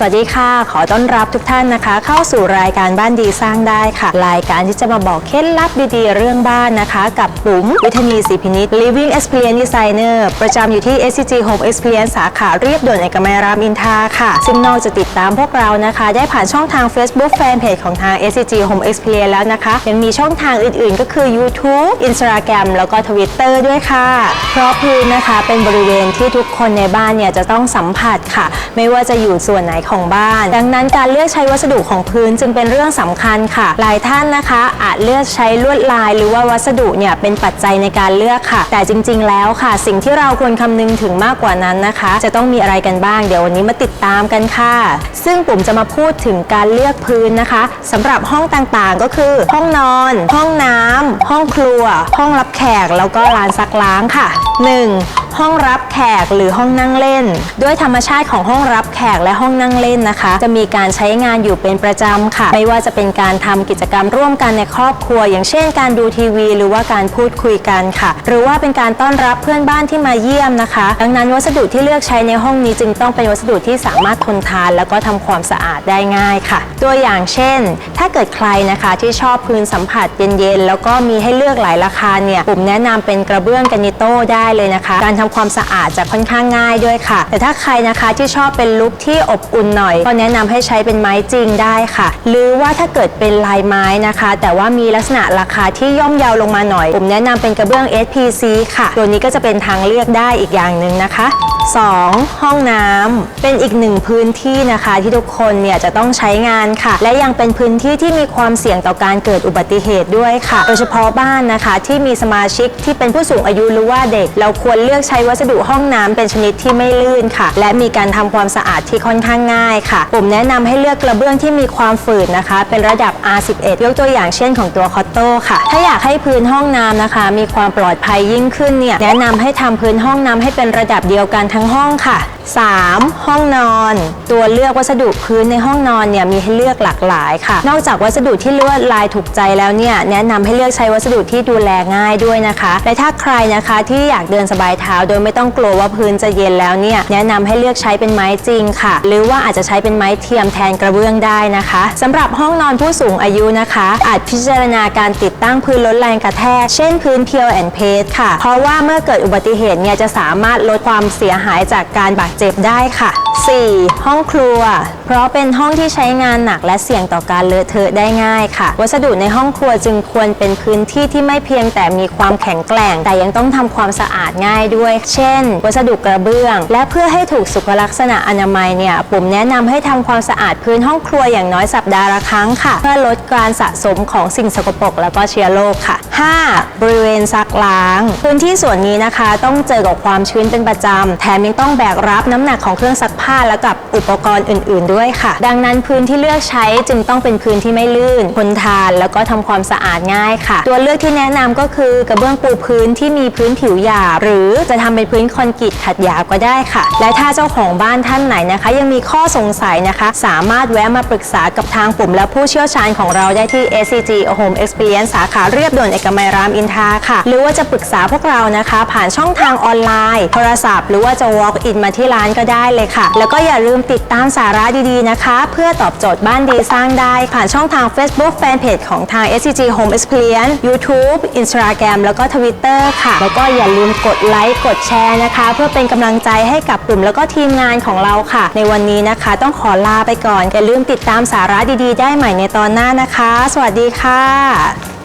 สวัสดีค่ะ ขอต้อนรับทุกท่านนะคะ เข้าสู่รายการบ้านดีสร้างได้ค่ะ รายการที่จะมาบอกเคล็ดลับดีๆ เรื่องบ้านนะคะ กับปุ๋มวิทนีศรีพินิษ Living Experience Designer ประจำอยู่ที่ SCG Home Experience สาขาเรียบด่วนเอกมัยรามอินทาค่ะ ซึ่งนอกจากติดตามพวกเรานะคะ ได้ผ่านช่องทาง Facebook Fanpage ของทาง SCG Home Experience แล้วนะคะ ยังมีช่องทางอื่นๆ ก็คือ YouTube Instagram แล้วก็ Twitter ด้วยค่ะ เพราะพื้นนะคะเป็นบริเวณที่ทุกคนในบ้านเนี่ยจะต้องสัมผัสค่ะ ไม่ว่าจะอยู่ส่วนไหนของบ้าน ดังนั้นการเลือกใช้วัสดุของพื้นจึงเป็นเรื่องสำคัญค่ะ หลายท่านนะคะ อาจเลือกใช้ลวดลาย หรือว่าวัสดุเนี่ยเป็นปัจจัยในการเลือกค่ะ แต่จริง ๆ แล้วค่ะ สิ่งที่เราควรคำนึงถึงมากกว่านั้นนะคะ จะต้องมีอะไรกันบ้างเดี๋ยววันนี้มาติดตามกันค่ะ ซึ่งปุ่มจะมาพูดถึงการเลือกพื้นนะคะสำหรับห้องต่างๆก็คือ ห้องนอน ห้องน้ำห้องครัว ห้องรับแขกแล้วก็ลานซักล้างค่ะ 1. ห้องรับแขกหรือห้องนั่งเล่น ด้วยธรรมชาติของห้องรับแขกและห้องนั่งเล่นนะคะ จะมีการใช้งานอยู่เป็นประจำค่ะ ไม่ว่าจะเป็นการทำกิจกรรมร่วมกันในครอบครัว อย่างเช่น การดูทีวี หรือว่าการพูดคุยกันค่ะ หรือว่าเป็นการต้อนรับเพื่อนบ้านที่มาเยี่ยมนะคะ ดังนั้นวัสดุที่เลือกใช้ในห้องนี้จึงต้องเป็นวัสดุที่สามารถทนทาน แล้วก็ทำความสะอาดได้ง่ายค่ะ ตัวอย่างเช่น ถ้าเกิดใครนะคะที่ชอบพื้นสัมผัสเย็นๆแล้วก็มีให้เลือกหลายราคาเนี่ยผมแนะนำเป็นกระเบื้องกานิโต้ได้เลยนะคะ การทำความสะอาดจะค่อนข้างง่ายด้วยค่ะ แต่ถ้าใครนะคะที่ชอบเป็นลุคที่อบอุ่นหน่อย ก็แนะนำให้ใช้เป็นไม้จริงได้ค่ะ หรือว่าถ้าเกิดเป็นลายไม้นะคะ แต่ว่ามีลักษณะราคาที่ย่อมเยาวลงมาหน่อย ผมแนะนำเป็นกระเบื้อง SPC ค่ะ ตัวนี้ก็จะเป็นทางเลือกได้อีกอย่างหนึ่งนะคะ 2. ห้องน้ำเป็นอีกหนึ่งพื้นที่นะคะที่ทุกคนเนี่ยจะต้องใช้งานค่ะ และยังเป็นพื้นที่ที่มีความเสี่ยงต่อการเกิดอุบัติเหตุด้วยค่ะ โดยเฉพาะบ้านนะคะที่มีสมาชิกที่เป็นผู้สูงอายุหรือว่าเด็ก เราควรเลือกใช้วัสดุห้องน้ำเป็นชนิดที่ไม่ลื่นค่ะ และมีการทำความสะอาดที่ค่อนข้างง่ายค่ะ ผมแนะนำให้เลือกกระเบื้องที่มีความฝืดนะคะ เป็นระดับ R11 ยกตัวอย่างเช่นของตัวคอตโต้ค่ะ ถ้าอยากให้พื้นห้องน้ำนะคะ มีความปลอดภัยยิ่งขึ้นเนี่ยแนะนำให้ทำพื้นห้องน้ำให้เป็นระดับเดียวกันทั้งทั้งห้องค่ะ 3. ห้องนอน ตัวเลือกวัสดุพื้นในห้องนอนเนี่ยมีให้เลือกหลากหลายค่ะ นอกจากวัสดุที่ลวดลายถูกใจแล้วเนี่ยแนะนำให้เลือกใช้วัสดุที่ดูแลง่ายด้วยนะคะ และถ้าใครนะคะที่อยากเดินสบายเท้าโดยไม่ต้องกลัวว่าพื้นจะเย็นแล้วเนี่ยแนะนำให้เลือกใช้เป็นไม้จริงค่ะ หรือว่าอาจจะใช้เป็นไม้เทียมแทนกระเบื้องได้นะคะสำหรับห้องนอนผู้สูงอายุนะคะ อาจพิจารณาการติดตั้งพื้นลดแรงกระแทกเช่นพื้นเพียวแอนเพสค่ะ เพราะว่าเมื่อเกิดอุบัติเหตุเนี่ยจะสามารถลดความเสียหายจากการบาดเจ็บได้ค่ะ 4. ห้องครัว เพราะเป็นห้องที่ใช้งานหนักและเสี่ยงต่อการเลอะเทอะได้ง่ายค่ะ วัสดุในห้องครัวจึงควรเป็นพื้นที่ที่ไม่เพียงแต่มีความแข็งแกร่ง แต่ยังต้องทำความสะอาดง่ายด้วย เช่น วัสดุกระเบื้อง และเพื่อให้ถูกสุขลักษณะอนามัยเนี่ยปุ่มแนะนำให้ทำความสะอาดพื้นห้องครัวอย่างน้อยสัปดาห์ละครั้งค่ะ เพื่อลดการสะสมของสิ่งสกปรกแล้วก็เชื้อโรคค่ะ 5. บริเวณซักล้าง พื้นที่ส่วนนี้นะคะ ต้องเจอกับความชื้นเป็นประจำแถมยังต้องแบกรับน้ำหนักของเครื่องซักผ้าและกับอุปกรณ์อื่น ๆ ด้วยค่ะ ดังนั้นพื้นที่เลือกใช้จึงต้องเป็นพื้นที่ไม่ลื่นทนทาน แล้วก็ทำความสะอาดง่ายค่ะ ตัวเลือกที่แนะนำก็คือกระเบื้องปูพื้นที่มีพื้นผิวหยาบหรือจะทำเป็นพื้นคอนกรีตขัดหยาบก็ได้ค่ะ และถ้าเจ้าของบ้านท่านไหนนะคะ ยังมีข้อสงสัยนะคะ สามารถแวะมาปรึกษากับทางปุ่มและผู้เชี่ยวชาญของเราได้ที่ SCG Home Experience สาขาเรียบด่วนเอกมัยรามอินทราค่ะ หรือว่าจะปรึกษาพวกเรานะคะ ผ่านช่องทางออนไลน์ โทรศัพท์ หรือว่าจะ walk in มาที่ร้านก็ได้เลยค่ะแล้วก็อย่าลืมติดตามสาระดีๆนะคะ เพื่อตอบโจทย์บ้านดีสร้างได้ ผ่านช่องทาง Facebook Fanpage ของทาง SCG Home Experience YouTube Instagram แล้วก็ Twitter ค่ะ แล้วก็อย่าลืมกดไลค์กดแชร์นะคะ เพื่อเป็นกำลังใจให้กับกลุ่มแล้วก็ทีมงานของเราค่ะ ในวันนี้นะคะ ต้องขอลาไปก่อนอย่าลืมติดตามสาระดีๆ ได้ใหม่ในตอนหน้านะคะ สวัสดีค่ะ